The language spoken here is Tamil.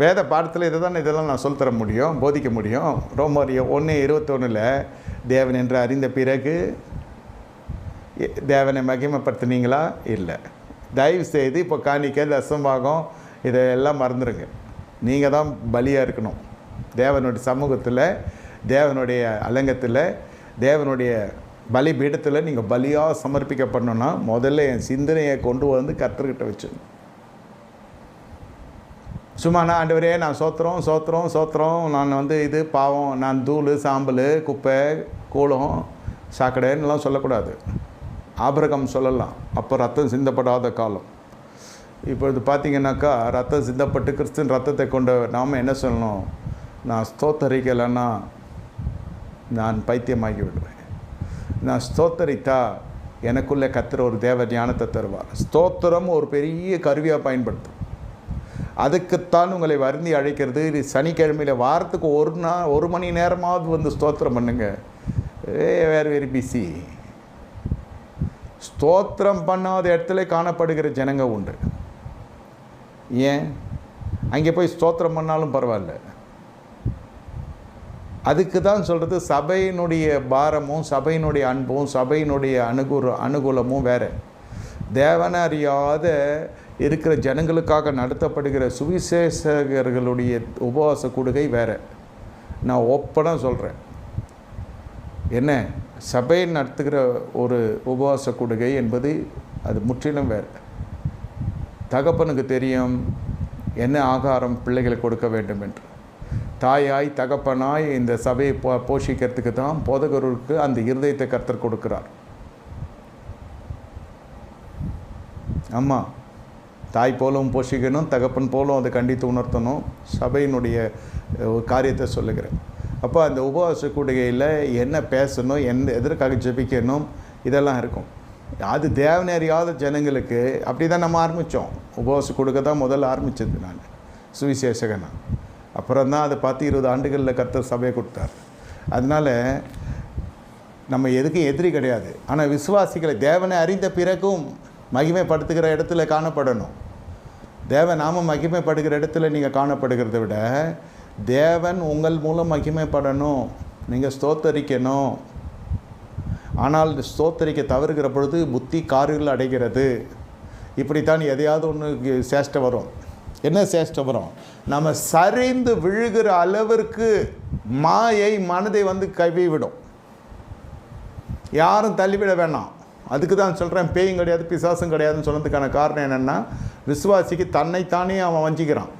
வேத பாடத்தில் இதை தான் இதெல்லாம் நான் சொல்லித்தர முடியும் போதிக்க முடியும். ரோமர் ஒன்று இருபத்தொன்னில் தேவன் என்று அறிந்த பிறகு தேவனை மகிமைப்படுத்துனீங்களா? இல்லை. தயவு செய்து இப்போ காணிக்க தசம்பாகம் இதையெல்லாம் மறந்துடுங்க நீங்கள் தான் பலியாக இருக்கணும். தேவனுடைய சமூகத்தில் தேவனுடைய அலங்கத்தில் தேவனுடைய பலிபீடத்தில் நீங்கள் பலியாக சமர்ப்பிக்கப்படணும்னா முதல்ல என் சிந்தனையை கொண்டு வந்து கற்றுக்கிட்ட வச்சு சும்மா நான் ஆண்டவரே நான் சோத்திரம் சோத்திரம் சோத்திரம். நான் வந்து இது பாவம் நான் தூள் சாம்பல் குப்பை கூலம் சாக்கடைன்னுலாம் சொல்லக்கூடாது. ஆபரகம் சொல்லலாம். அப்போ ரத்தம் சிந்தப்படாத காலம். இப்பொழுது பார்த்தீங்கன்னாக்கா ரத்தம் சிந்தப்பட்டு கிறிஸ்துவின் ரத்தத்தை கொண்ட நாம் என்ன சொல்லணும்? நான் ஸ்தோத்தரிக்கலைன்னா நான் பைத்தியமாகி விடுவேன் நான் ஸ்தோத்தரித்தா எனக்குள்ளே கத்துற ஒரு தேவ ஞானத்தை தருவார். ஸ்தோத்திரம் ஒரு பெரிய கருவியாக பயன்படுத்தும். அதுக்குத்தான் உங்களை வருந்தி அழைக்கிறது. இது சனிக்கிழமையில் வாரத்துக்கு ஒரு நாள் ஒரு மணி நேரமாவது வந்து ஸ்தோத்திரம் பண்ணுங்க. ஏ வேறு வெரி பிஸி. ஸ்தோத்திரம் பண்ணாத இடத்துல காணப்படுகிற ஜனங்க உண்டு. ஏன்? அங்கே போய் ஸ்தோத்திரம் பண்ணாலும் பரவாயில்ல. அதுக்கு தான் சொல்கிறது சபையினுடைய பாரமும் சபையினுடைய அன்பும் சபையினுடைய அனுகூல அனுகூலமும் வேறு. தேவனை அறியாத இருக்கிற ஜனங்களுக்காக நடத்தப்படுகிற சுவிசேஷகர்களுடைய உபவாச கூடுகை வேறு. நான் ஒப்பனாக சொல்கிறேன் என்ன? சபையை நடத்துகிற ஒரு உபவாச கூடுகை என்பது அது முற்றிலும் வேறு. தகப்பனுக்கு தெரியும் என்ன ஆகாரம் பிள்ளைகளுக்கு கொடுக்க வேண்டும் என்று. தாயாய் தகப்பனாய் இந்த சபையை போ போஷிக்கிறதுக்கு தான் போதகருக்கு அந்த இருதயத்தை கர்த்தர் கொடுக்கிறார். ஆமாம் தாய் போலவும் போஷிக்கணும் தகப்பன் போலும் அதை கண்டித்து உணர்த்தணும். சபையினுடைய காரியத்தை சொல்லுகிறேன். அப்போ அந்த உபவாச கூடுகையில் என்ன பேசணும் எந்த எதற்காக ஜெபிக்கணும் இதெல்லாம் இருக்கும். அது தேவனை அறியாத ஜனங்களுக்கு அப்படி தான் நம்ம ஆரம்பித்தோம் உபவாச கொடுக்க தான் முதல்ல ஆரம்பித்தது நான் சுவிசேஷகனா. அப்புறம் தான் அதை பார்த்து இருபது ஆண்டுகளில் கர்த்தர் சபையை கொடுத்தார். அதனால் நம்ம எதுக்கும் எதிரி கிடையாது. ஆனால் விசுவாசிகளை தேவனை அறிந்த பிறகும் மகிமைப்படுத்துகிற இடத்துல காணப்படணும். தேவ நாம மகிமைப்படுகிற இடத்துல நீங்கள் காணப்படுகிறத விட தேவன் உங்கள் மூலம் மகிமைப்படணும். நீங்கள் ஸ்தோத்தரிக்கணும். ஆனால் ஸ்தோத்தரிக்க தவறுகிற பொழுது புத்தி காரில் அடைகிறது. இப்படித்தான் எதையாவது ஒன்று சேஷ்டை வரும். என்ன சேஷ்டை வரும்? நம்ம சரிந்து விழுகிற அளவிற்கு மாயை மனதை வந்து கவி விடும் யாரும் தள்ளிவிட வேணாம். அதுக்கு தான் சொல்கிறேன் பேயும் கிடையாது பிசாசும் கிடையாதுன்னு சொன்னதுக்கான காரணம் என்னென்னா விசுவாசிக்கு தன்னைத்தானே அவன் வஞ்சிக்கிறான்.